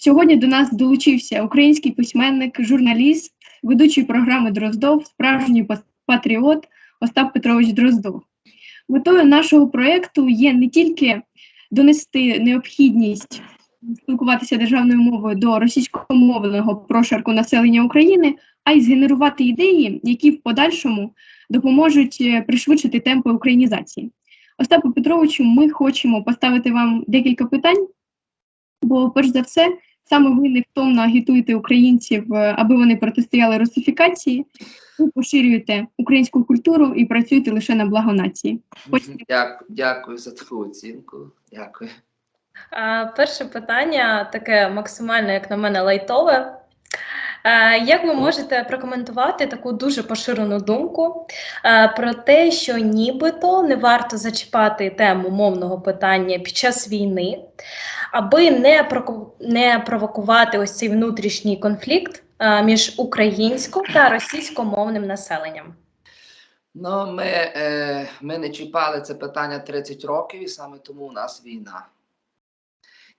Сьогодні до нас долучився український письменник, журналіст, ведучий програми Дроздов, справжній патріот Остап Петрович Дроздов. Метою нашого проєкту є не тільки донести необхідність спілкуватися державною мовою до російськомовного прошарку населення України, а й згенерувати ідеї, які в подальшому допоможуть е, пришвидшити темпи українізації. Остапу Петровичу, ми хочемо поставити вам декілька питань, бо, перш за все, саме ви невтомно агітуєте українців, е, аби вони протистояли русифікації, ви поширюєте українську культуру і працюєте лише на благо нації. Дякую, дякую за таку оцінку. Дякую. А, Перше питання таке максимально, як на мене, лайтове. Як ви можете прокоментувати таку дуже поширену думку про те, що нібито не варто зачіпати тему мовного питання під час війни, аби не, не провокувати ось цей внутрішній конфлікт між українсько- та російськомовним населенням? Ну, ми, е, ми не чіпали це питання 30 років, і саме тому у нас війна.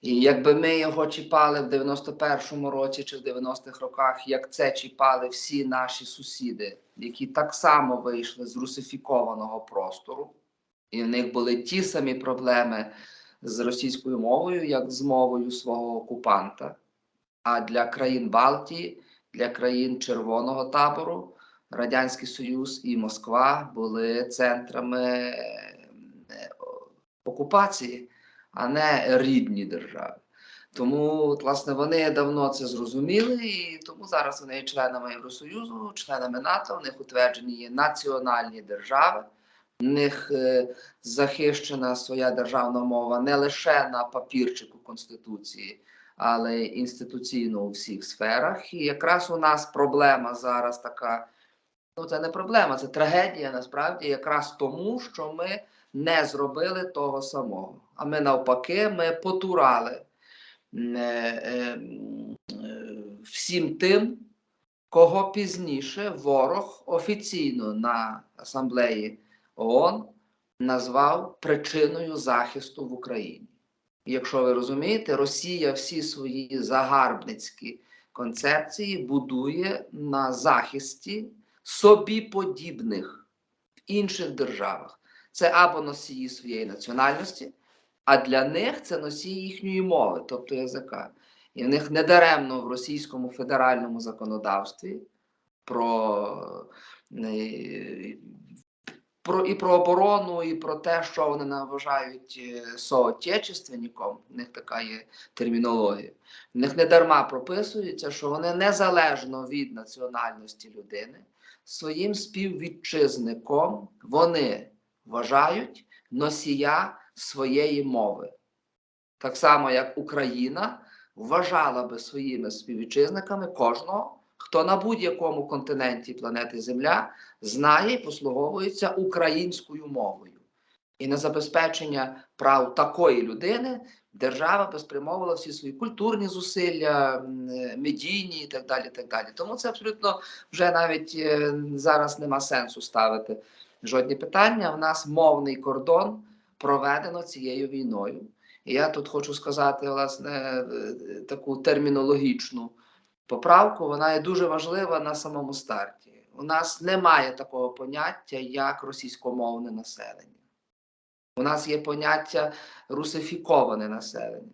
І якби ми його чіпали в 91-му році чи в 90-х роках, як це чіпали всі наші сусіди, які так само вийшли з русифікованого простору, і в них були ті самі проблеми з російською мовою, як з мовою свого окупанта. А для країн Балтії, для країн Червоного табору, Радянський Союз і Москва були центрами окупації, а не рідні держави. Тому, власне, вони давно це зрозуміли, і тому зараз вони є членами Євросоюзу, членами НАТО, в них утверджені є національні держави, в них е, захищена своя державна мова не лише на папірчику Конституції, але й інституційно у всіх сферах. І якраз у нас проблема зараз така. Ну, це не проблема, це трагедія насправді якраз тому, що ми не зробили того самого. А ми навпаки, ми потурали е, е, всім тим, кого пізніше ворог офіційно на асамблеї ООН назвав причиною захисту в Україні. Якщо ви розумієте, Росія всі свої загарбницькі концепції будує на захисті собі подібних в інших державах. Це або носії своєї національності, а для них це носії їхньої мови, тобто язика. І в них недаремно в російському федеральному законодавстві про, е, про і про оборону, і про те, що вони вважають е, соотечественником, в них така є термінологія. В них не дарма прописується, що вони незалежно від національності людини своїм співвітчизником вони вважають носія своєї мови. Так само, як Україна вважала би своїми співвітчизниками кожного, хто на будь-якому континенті планети Земля знає і послуговується українською мовою. І на забезпечення прав такої людини держава би спрямовувала всі свої культурні зусилля, медійні і так далі. так далі. Тому це абсолютно вже навіть е, зараз нема сенсу ставити жодні питання. У нас мовний кордон проведено цією війною. І я тут хочу сказати, власне, е, таку термінологічну поправку. Вона є дуже важлива на самому старті. У нас немає такого поняття, як російськомовне населення. У нас є поняття русифіковане населення.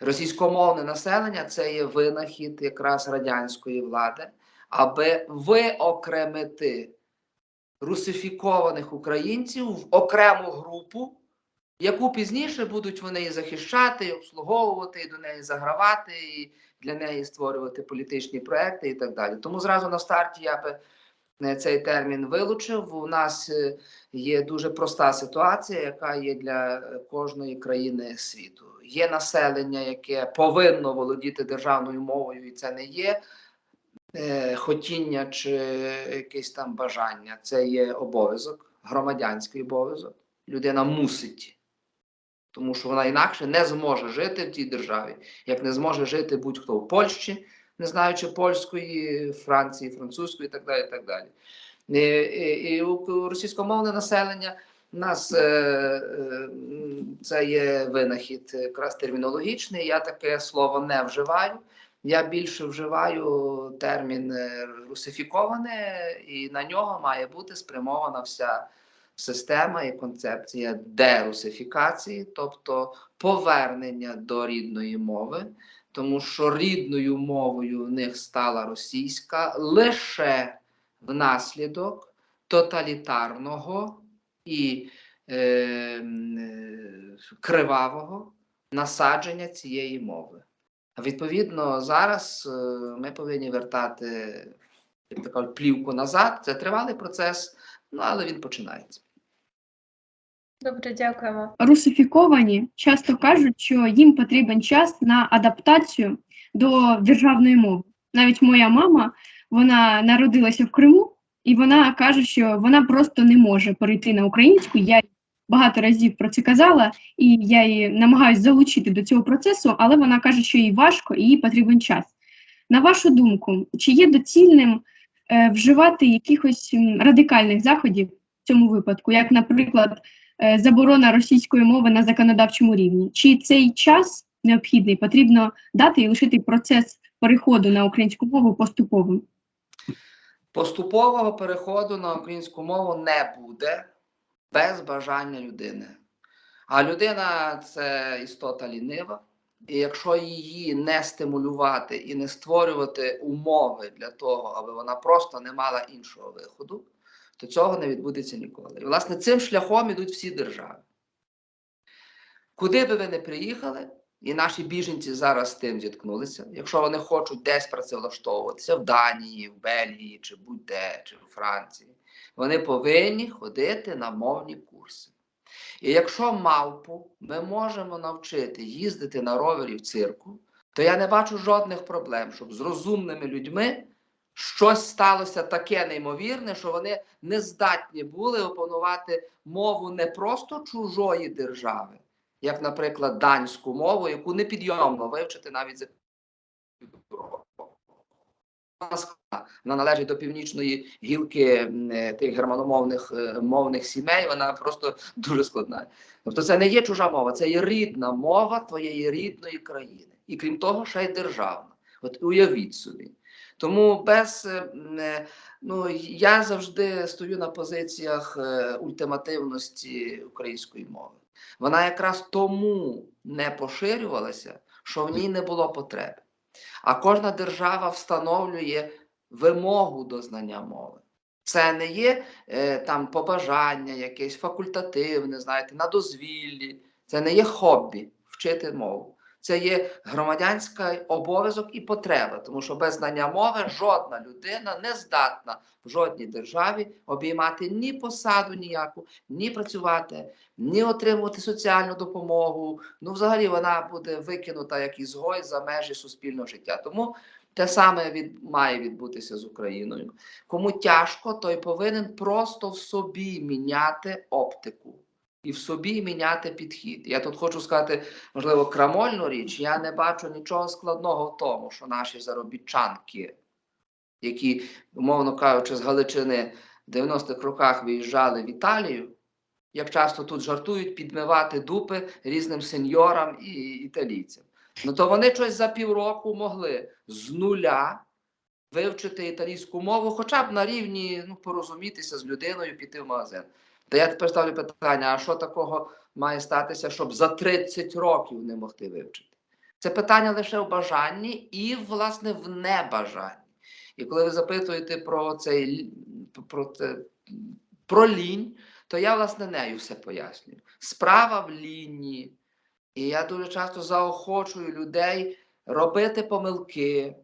Російськомовне населення це є винахід якраз радянської влади, аби виокремити русифікованих українців в окрему групу, яку пізніше будуть вони захищати, обслуговувати, до неї загравати, і для неї створювати політичні проекти і так далі. Тому зразу на старті я би е, цей термін вилучив. У нас е, є дуже проста ситуація, яка є для е, кожної країни світу. Є населення, яке повинно володіти державною мовою, і це не є хотіння чи якесь там бажання. Це є обов'язок, громадянський обов'язок. Людина мусить, тому що вона інакше не зможе жити в тій державі, як не зможе жити будь-хто в Польщі, не знаючи польської, Франції, французької і так далі. І, так далі. І, і, і у- російськомовне населення У нас е, е, це є винахід якраз термінологічний. Я таке слово не вживаю. Я більше вживаю термін е, русифіковане, і на нього має бути спрямована вся система і концепція дерусифікації, тобто повернення до рідної мови, тому що рідною мовою в них стала російська лише внаслідок тоталітарного і е, е, кривавого насадження цієї мови. Відповідно, зараз е, ми повинні вертати як плівку назад. Це тривалий процес, ну але він починається. Добре, дякуємо. Русифіковані часто кажуть, що їм потрібен час на адаптацію до державної мови. Навіть моя мама вона народилася в Криму, і вона каже, що вона просто не може перейти на українську. Я багато разів про це казала, і я її намагаюся залучити до цього процесу, але вона каже, що їй важко і їй потрібен час. На вашу думку, чи є доцільним вживати якихось радикальних заходів в цьому випадку, як, наприклад, е, заборона російської мови на законодавчому рівні. Чи цей час необхідний потрібно дати і лишити процес переходу на українську мову поступовим? Поступового переходу на українську мову не буде без бажання людини. А людина це істота лінива, і якщо її не стимулювати і не створювати умови для того, аби вона просто не мала іншого виходу, то цього не відбудеться ніколи. І, власне, цим шляхом ідуть всі держави. Куди би ви не приїхали, і наші біженці зараз з тим зіткнулися. Якщо вони хочуть десь працевлаштовуватися в Данії, в Бельгії, чи будь-де, чи у Франції, вони повинні ходити на мовні курси. І якщо мавпу ми можемо навчити їздити на ровері в цирку, то я не бачу жодних проблем, щоб з розумними людьми щось сталося таке неймовірне, що вони не здатні були опанувати мову не просто чужої держави, як, наприклад, данську мову, яку непідйомно вивчити навіть за півроку. Вона. Належить до північної гілки е, тих германомовних е, мовних сімей. Вона просто дуже складна. Тобто, це не є чужа мова, це є рідна мова твоєї рідної країни. І крім того, ще й державна. От уявіть собі. Тому без е, ну я завжди стою на позиціях ультимативності української мови. Вона якраз тому не поширювалася, що в ній не було потреби. А кожна держава встановлює вимогу до знання мови. Це не є е, там побажання, якесь факультативне, знаєте, на дозвіллі. Це не є хобі вчити мову. Це є громадянський обов'язок і потреба, тому що без знання мови жодна людина не здатна в жодній державі обіймати ні посаду ніяку, ні працювати, ні отримувати соціальну допомогу. Ну, взагалі, вона буде викинута як ізгой за межі суспільного життя. Тому те саме від, має відбутися з Україною. Кому тяжко, той повинен просто в собі міняти оптику і в собі міняти підхід. Я тут хочу сказати, можливо, крамольну річ. Я не бачу нічого складного в тому, що наші заробітчанки, які, умовно кажучи, з Галичини в 90-х роках виїжджали в Італію, як часто тут жартують, підмивати дупи різним сеньорам і італійцям. Ну то вони щось за півроку могли з нуля вивчити італійську мову, хоча б на рівні ну, порозумітися з людиною, піти в магазин. Та я тепер ставлю питання: а що такого має статися, щоб за 30 років не могти вивчити? Це питання лише в бажанні і, власне, в небажанні. І коли ви запитуєте про цей про, це, про лінь, то я, власне, нею все пояснюю. Справа в лінії. І я дуже часто заохочую людей робити помилки,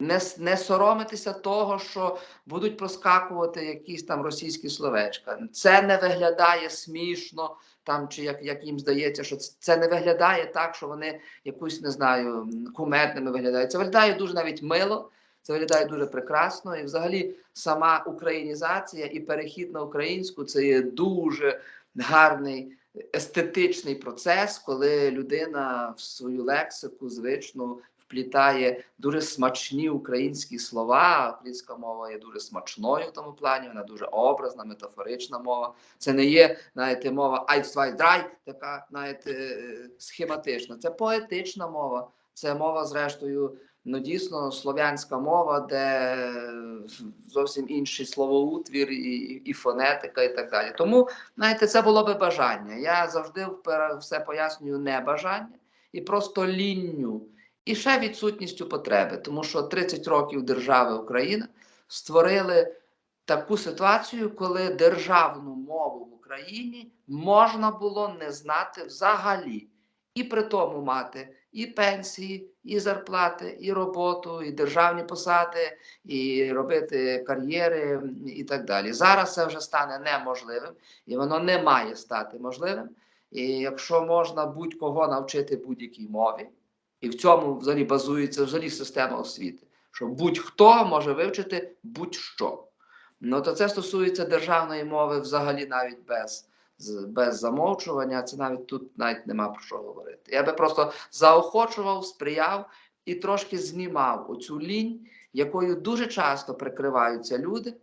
не, не соромитися того, що будуть проскакувати якісь там російські словечка. Це не виглядає смішно, там, чи як, як їм здається, що це, не виглядає так, що вони якусь, не знаю, м, кумедними виглядають. Це виглядає дуже навіть мило, це виглядає дуже прекрасно. І взагалі сама українізація і перехід на українську це є дуже гарний естетичний процес, коли людина в свою лексику звичну вплітає дуже смачні українські слова. Українська мова є дуже смачною в тому плані, вона дуже образна, метафорична мова. Це не є, знаєте, мова айцвайдрай, така, знаєте, е, схематична. Це поетична мова. Це мова, зрештою, ну дійсно слов'янська мова, де зовсім інший словоутвір і, і, фонетика, і так далі. Тому, знаєте, це було би бажання. Я завжди все пояснюю не бажання і просто лінню. І ще відсутністю потреби, тому що 30 років держави Україна створили таку ситуацію, коли державну мову в Україні можна було не знати взагалі, і при тому мати і пенсії, і зарплати, і роботу, і державні посади, і робити кар'єри і так далі. Зараз це вже стане неможливим, і воно не має стати можливим. І якщо можна будь-кого навчити будь-якій мові, і в цьому взагалі базується взагалі система освіти, що будь-хто може вивчити будь-що. Ну то це стосується державної мови взагалі навіть без, без замовчування. Це навіть тут навіть нема про що говорити. Я би просто заохочував, сприяв і трошки знімав оцю лінь, якою дуже часто прикриваються люди.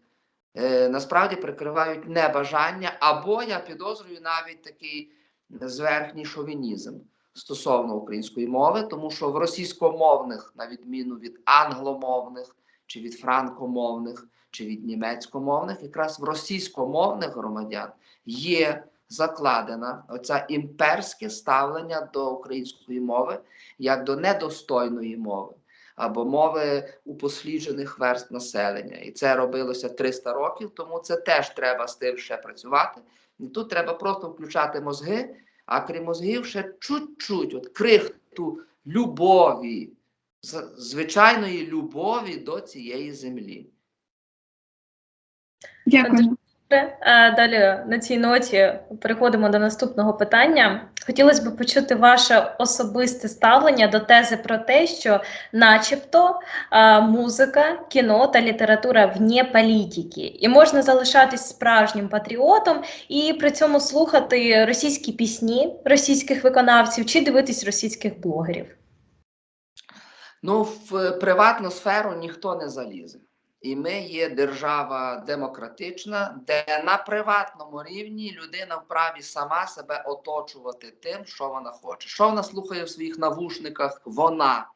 Е, насправді прикривають небажання, або я підозрюю навіть такий зверхній шовінізм стосовно української мови, тому що в російськомовних, на відміну від англомовних, чи від франкомовних, чи від німецькомовних, якраз в російськомовних громадян є закладена оця імперське ставлення до української мови як до недостойної мови. Або мови упосліджених верст населення, і це робилося 300 років, тому це теж треба з тим ще працювати. І тут треба просто включати мозги, а крім мозгів, ще чуть-чуть, от крихту любові, звичайної любові до цієї землі. Дякую. Е, Далі на цій ноті переходимо до наступного питання. Хотілося б почути ваше особисте ставлення до тези про те, що, начебто, е, музика, кіно та література вне політики, і можна залишатись справжнім патріотом і при цьому слухати російські пісні російських виконавців чи дивитись російських блогерів. Ну, в приватну сферу ніхто не залізе. І ми є держава демократична, де на приватному рівні людина вправі сама себе оточувати тим, що вона хоче. Що вона слухає в своїх навушниках? Вона,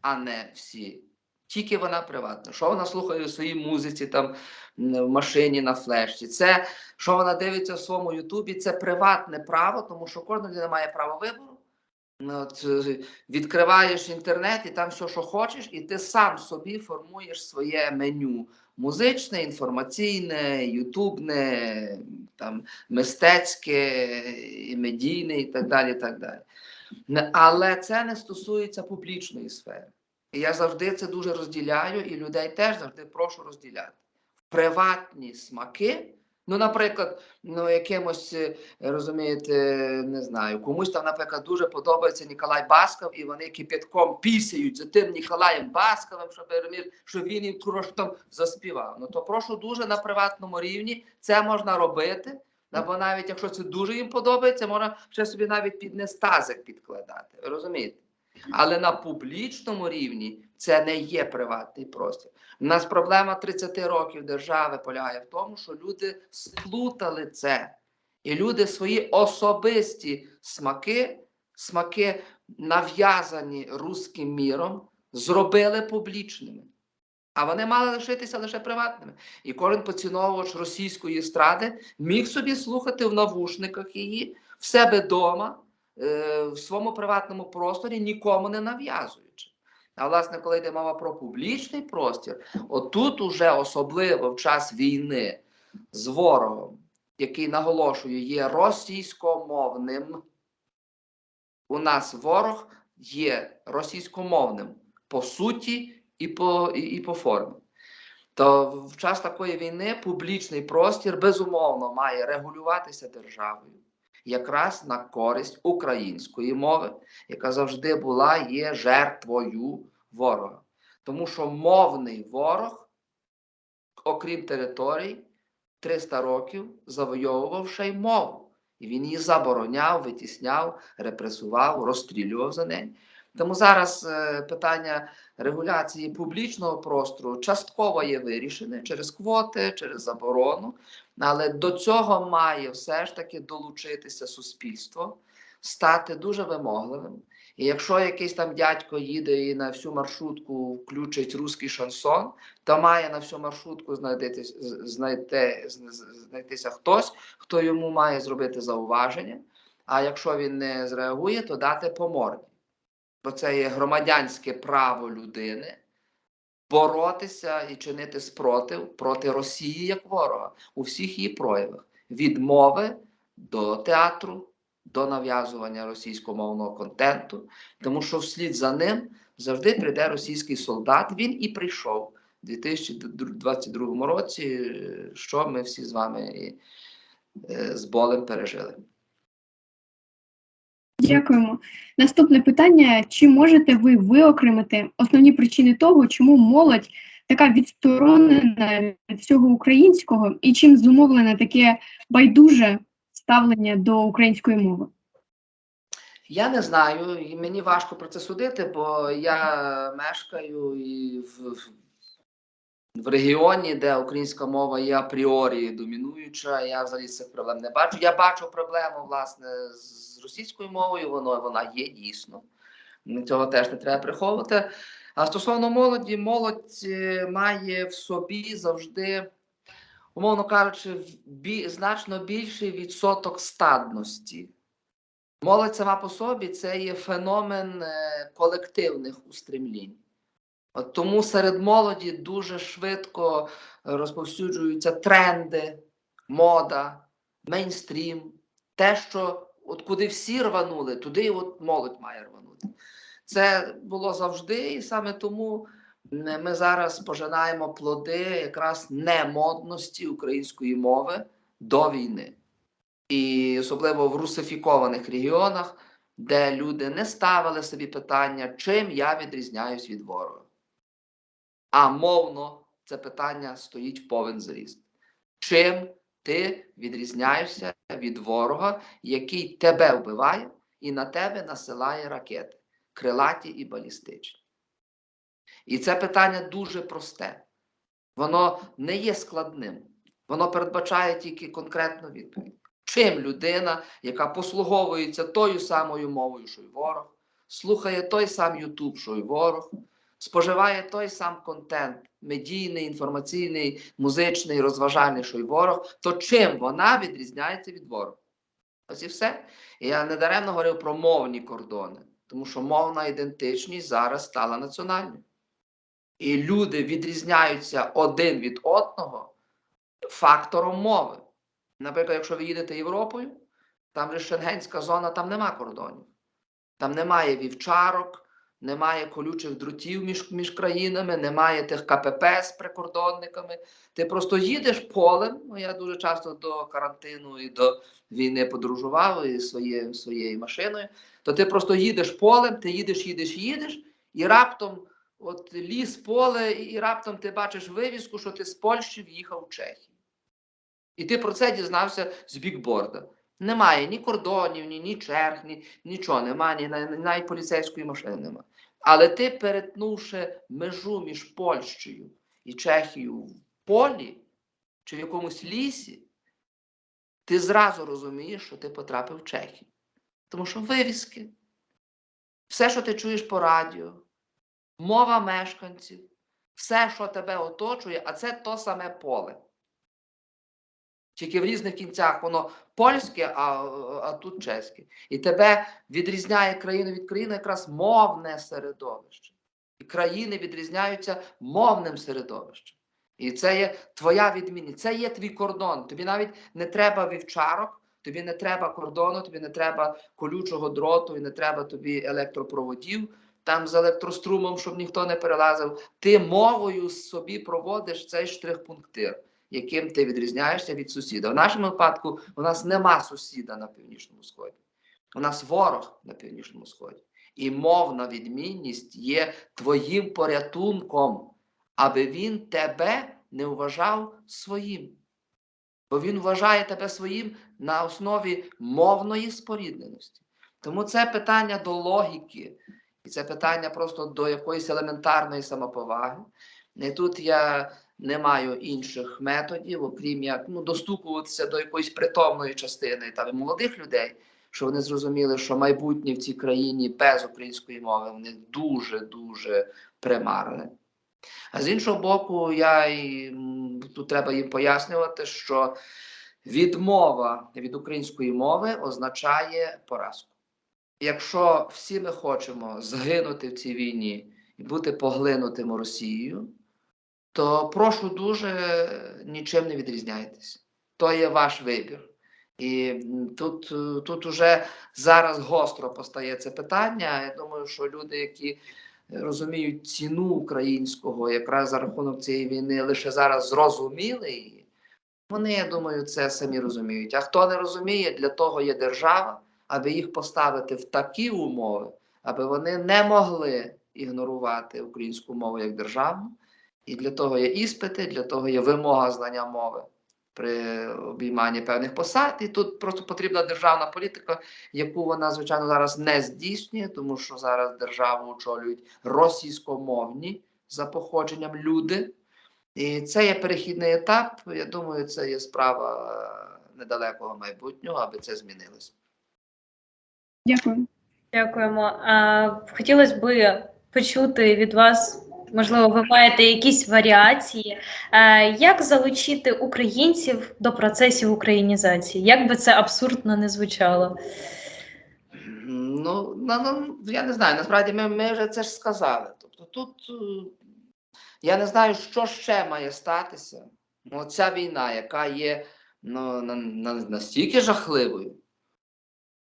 а не всі. Тільки вона приватна. Що вона слухає у своїй музиці, там в машині на флешці? Це що вона дивиться в своєму Ютубі, це приватне право, тому що кожна людина має право вибору. Ну, От, е, відкриваєш інтернет і там все, що хочеш, і ти сам собі формуєш своє меню музичне, інформаційне, ютубне, там, мистецьке, і медійне і так далі. так далі. Але це не стосується публічної сфери. І я завжди це дуже розділяю, і людей теж завжди прошу розділяти. Приватні смаки. Ну, наприклад, ну якимось е, розумієте, не знаю, комусь там, наприклад, дуже подобається Ніколай Басков, і вони кипятком пісяють за тим Ніколаєм Басковим, щоб розумієш, що він їм трошки заспівав. Ну то прошу дуже на приватному рівні це можна робити. Або навіть якщо це дуже їм подобається, можна ще собі навіть під нестазик підкладати. Розумієте? Але на публічному рівні це не є приватний простір. Нас проблема 30 років держави полягає в тому, що люди сплутали це. І люди свої особисті смаки, смаки нав'язані руським міром, зробили публічними. А вони мали лишитися лише приватними. І кожен поціновувач російської естради міг собі слухати в навушниках її в себе вдома, е, в своєму приватному просторі, нікому не нав'язуючи. А власне, коли йде мова про публічний простір, отут уже особливо в час війни з ворогом, який наголошую, є російськомовним. У нас ворог є російськомовним по суті і по, і, і по формі. То в час такої війни публічний простір безумовно має регулюватися державою якраз на користь української мови, яка завжди була є жертвою ворога. Тому що мовний ворог, окрім територій, 300 років завойовував ще й мову. І він її забороняв, витісняв, репресував, розстрілював за неї. Тому зараз е, питання регуляції публічного простору частково є вирішене через квоти, через заборону, але до цього має все ж таки долучитися суспільство, стати дуже вимогливим. І якщо якийсь там дядько їде і на всю маршрутку включить русський шансон, то має на всю маршрутку знайдитись, знайти, знайтися хтось, хто йому має зробити зауваження. А якщо він не зреагує, то дати по морді. Бо це є громадянське право людини боротися і чинити спротив проти Росії як ворога у всіх її проявах: від мови до театру, до нав'язування російськомовного контенту, тому що вслід за ним завжди прийде російський солдат. Він і прийшов у 2022 році, що ми всі з вами е, з болем пережили. Дякуємо. Наступне питання: чи можете ви виокремити основні причини того, чому молодь така відсторонена від всього українського, і чим зумовлене таке байдуже ставлення до української мови? Я не знаю, і мені важко про це судити, бо я мешкаю і в, в- регіоні, де українська мова є апріорі домінуюча. Я взагалі цих проблем не бачу. Я бачу проблему власне з російською мовою. Воно вона є дійсно. Цього теж не треба приховувати. А стосовно молоді, молодь е, має в собі завжди, умовно кажучи, бі, значно більший відсоток стадності. Молодь сама по собі це є феномен е, колективних устремлінь. От тому серед молоді дуже швидко розповсюджуються тренди, мода, мейнстрім, те, що от куди всі рванули, туди от молодь має рванути. Це було завжди, і саме тому ми зараз пожинаємо плоди якраз немодності української мови до війни і особливо в русифікованих регіонах, де люди не ставили собі питання, чим я відрізняюсь від ворога. А мовно це питання стоїть повен зріст. Чим ти відрізняєшся від ворога, який тебе вбиває і на тебе насилає ракети, крилаті і балістичні? І це питання дуже просте. Воно не є складним. Воно передбачає тільки конкретну відповідь. Чим людина, яка послуговується тою самою мовою, що й ворог, слухає той сам Ютуб, що й ворог, споживає той сам контент медійний, інформаційний, музичний, розважальний, що й ворог, то чим вона відрізняється від ворога? Ось і все. І я недаремно говорив про мовні кордони, тому що мовна ідентичність зараз стала національною. І люди відрізняються один від одного фактором мови. Наприклад, якщо ви їдете Європою, там же шенгенська зона, там нема кордонів. Там немає вівчарок, немає колючих дротів між, між країнами, немає тих КПП з прикордонниками. Ти просто їдеш полем. Ну, я дуже часто до карантину і до війни подорожував і своє, своєю машиною. То ти просто їдеш полем, ти їдеш, їдеш, їдеш, і раптом от ліс, поле, і раптом ти бачиш вивіску, що ти з Польщі в'їхав в Чехію. І ти про це дізнався з бікборда. Немає ні кордонів, ні, ні черг, ні, нічого, немає, ні, навіть поліцейської машини немає. Але ти, перетнувши межу між Польщею і Чехією в полі чи в якомусь лісі, ти зразу розумієш, що ти потрапив в Чехію. Тому що вивіски, все, що ти чуєш по радіо, мова мешканців, все, що тебе оточує, а це то саме поле. Тільки в різних кінцях воно польське, а, а тут чеське. І тебе відрізняє країну від країни якраз мовне середовище. І країни відрізняються мовним середовищем. І це є твоя відмінність, це є твій кордон. Тобі навіть не треба вівчарок, тобі не треба кордону, тобі не треба колючого дроту, і не треба тобі електропроводів там з електрострумом, щоб ніхто не перелазив. Ти мовою собі проводиш цей штрих-пунктир яким ти відрізняєшся від сусіда. В нашому випадку у нас нема сусіда на північному сході. У нас ворог на північному сході. І мовна відмінність є твоїм порятунком, аби він тебе не вважав своїм. Бо він вважає тебе своїм на основі мовної спорідненості. Тому це питання до логіки. Це питання просто до якоїсь елементарної самоповаги. І тут я не маю інших методів, окрім як ну, достукуватися до якоїсь притомної частини там, молодих людей, щоб вони зрозуміли, що майбутнє в цій країні без української мови в них дуже-дуже примарне. А з іншого боку, я і, тут треба їм пояснювати, що відмова від української мови означає поразку. Якщо всі ми хочемо згинути в цій війні і бути поглинутим Росією, то прошу дуже нічим не відрізняйтесь. То є ваш вибір. І тут, е, тут уже зараз гостро постає це питання. Я думаю, що люди, які розуміють ціну українського, якраз за рахунок цієї війни, лише зараз зрозуміли її. Вони, я думаю, це самі розуміють. А хто не розуміє, для того є держава, аби їх поставити в такі умови, аби вони не могли ігнорувати українську мову як державну. І для того є іспити, для того є вимога знання мови при обійманні певних посад. І тут просто потрібна державна політика, яку вона, звичайно, зараз не здійснює, тому що зараз державу очолюють російськомовні за походженням люди. І це є перехідний етап. Я думаю, це є справа е, недалекого майбутнього, аби це змінилося. Дякую. Дякуємо. А, хотілося б почути від вас, можливо, ви маєте якісь варіації, е, як залучити українців до процесів українізації? Як би це абсурдно не звучало? Ну, ну, ну, я не знаю. Насправді ми, ми вже це ж сказали. Тобто тут е, я не знаю, що ще має статися. Ну, ця війна, яка є ну, на, на, настільки жахливою.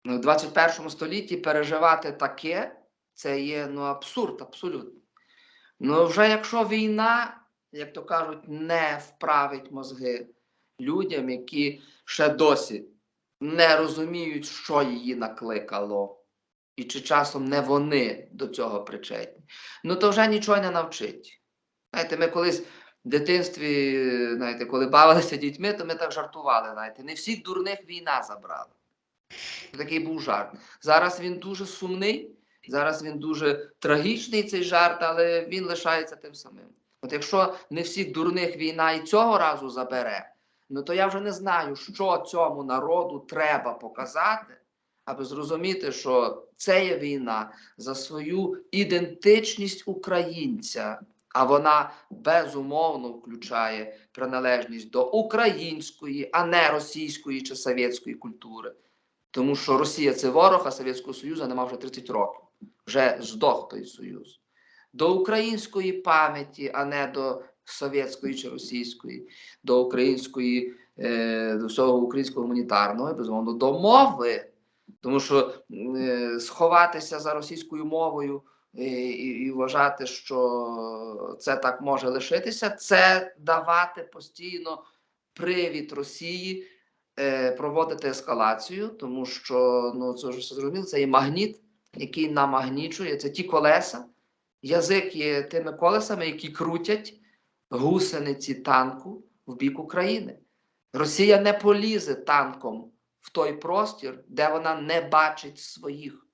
Ну, в 21 столітті переживати таке, це є ну, абсурд, абсолютно. Ну, вже якщо війна, як то кажуть, не вправить мозги людям, які ще досі не розуміють, що її накликало, і чи часом не вони до цього причетні, ну то вже нічого не навчить. Знаєте, ми колись в дитинстві, знаєте, коли бавилися дітьми, то ми так жартували. Знаєте, не всіх дурних війна забрала. Такий був жарт. Зараз він дуже сумний, зараз він дуже трагічний, цей жарт, але він лишається тим самим. От якщо не всіх дурних війна і цього разу забере, ну то я вже не знаю, що цьому народу треба показати, аби зрозуміти, що це є війна за свою ідентичність українця, а вона безумовно включає приналежність до української, а не російської чи совєтської культури. Тому що Росія це ворог, а Совєтського Союзу нема вже 30 років. Вже здох той союз. До української пам'яті, а не до совєтської чи російської, до української, е, до всього українського гуманітарного, і, безумовно, до мови. Тому що е, сховатися за російською мовою е, і, і вважати, що це так може лишитися, це давати постійно привід Росії проводити ескалацію, тому що ну це вже все зрозуміло, це є магніт, який намагнічує. Це ті колеса. Язик є тими колесами, які крутять гусениці танку в бік України. Росія не полізе танком в той простір, де вона не бачить своїх.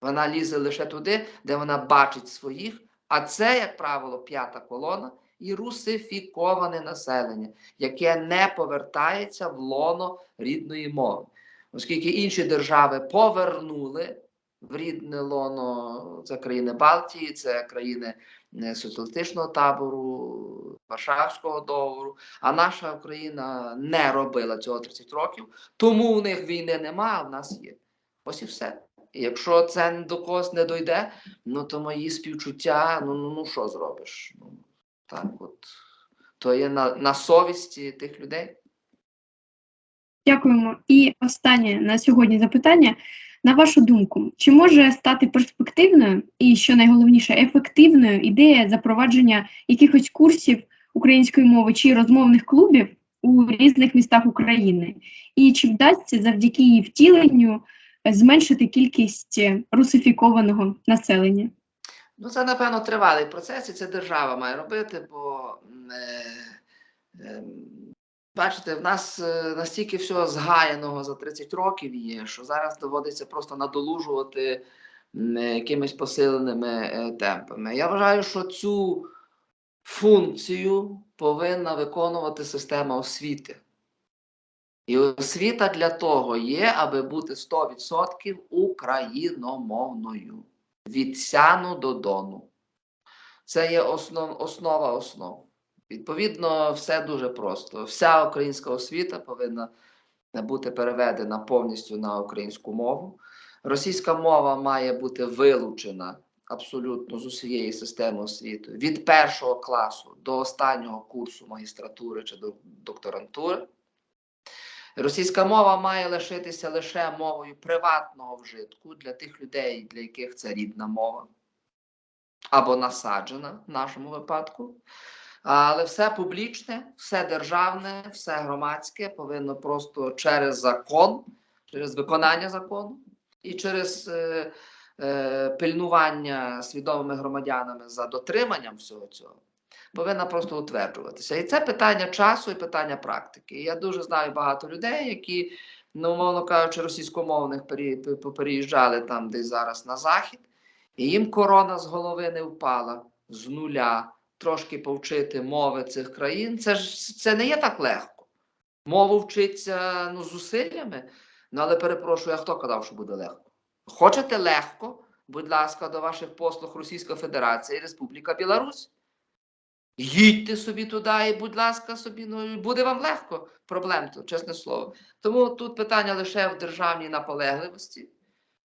Вона лізе лише туди, де вона бачить своїх, а це, як правило, п'ята колона і русифіковане населення, яке не повертається в лоно рідної мови. Оскільки інші держави повернули в рідне лоно, це країни Балтії, це країни е, соціалістичного табору, Варшавського договору, а наша Україна не робила цього 30 років, тому у них війни нема, а в нас є. Ось і все. І якщо це до когось не дойде, ну то мої співчуття, ну ну, ну що зробиш? Так от. То є на, на совісті тих людей. Дякуємо. І останнє на сьогодні запитання. На вашу думку, чи може стати перспективною і, що найголовніше, ефективною ідея запровадження якихось курсів української мови чи розмовних клубів у різних містах України? І чи вдасться завдяки її втіленню зменшити кількість русифікованого населення? Ну, це, напевно, тривалий процес, і це держава має робити, бо е, е, бачите, в нас е, настільки всього згаяного за 30 років є, що зараз доводиться просто надолужувати м, якимись посиленими е, темпами. Я вважаю, що цю функцію повинна виконувати система освіти. І освіта для того є, аби бути 100% україномовною. Від сяну до дону. Це є основ, основа основ. Відповідно, все дуже просто. Вся українська освіта повинна бути переведена повністю на українську мову. Російська мова має бути вилучена абсолютно з усієї системи освіти від першого класу до останнього курсу магістратури чи докторантури. Російська мова має лишитися лише мовою приватного вжитку для тих людей, для яких це рідна мова або насаджена в нашому випадку. Але все публічне, все державне, все громадське повинно просто через закон, через виконання закону і через е, е, пильнування свідомими громадянами за дотриманням всього цього повинна просто утверджуватися. І це питання часу і питання практики. Я дуже знаю багато людей, які, ну, умовно кажучи, російськомовних пере- попереїжджали там десь зараз на захід, і їм корона з голови не впала з нуля. Трошки повчити мови цих країн. Це ж це не є так легко. Мову вчиться ну, зусиллями. Ну, але перепрошую, а хто казав, що буде легко? Хочете легко? Будь ласка, до ваших послуг Російська Федерація і Республіка Білорусь. Їдьте собі туди і, будь ласка, собі, ну буде вам легко. Проблем тут, чесне слово. Тому тут питання лише в державній наполегливості,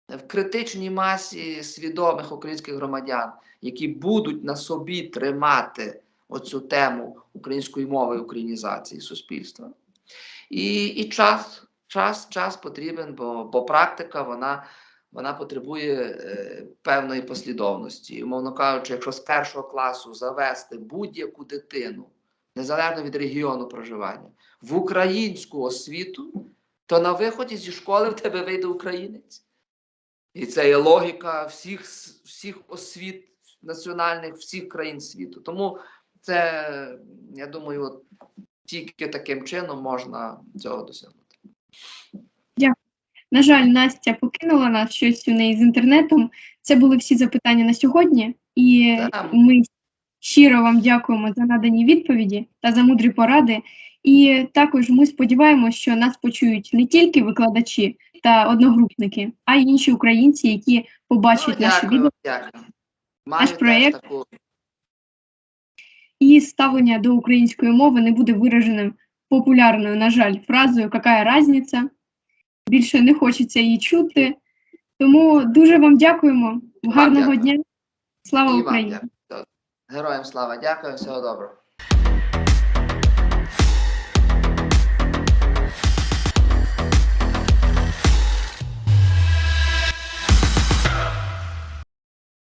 в критичній масі свідомих українських громадян, які будуть на собі тримати оцю тему української мови українізації суспільства. І, і час, час, час потрібен, бо, бо практика вона, вона потребує е, певної послідовності. І, Умовно кажучи, якщо з першого класу завести будь-яку дитину, незалежно від регіону проживання, в українську освіту, то на виході зі школи в тебе вийде українець. І це є логіка всіх, всіх освіт національних, всіх країн світу. Тому це, я думаю, от тільки таким чином можна цього досягнути. На жаль, Настя покинула нас щось у неї з інтернетом. Це були всі запитання на сьогодні, і Так. ми щиро вам дякуємо за надані відповіді та за мудрі поради. І також ми сподіваємося, що нас почують не тільки викладачі та одногрупники, а й інші українці, які побачать Ну, наше відео дякую. Проєкт таку і ставлення до української мови не буде вираженим популярною, на жаль, фразою «какая разниця?». Більше не хочеться її чути. Тому дуже вам дякуємо. Гарного дякую. дня. Слава і вам Україні! дякую. Героям слава, дякую, всього доброго.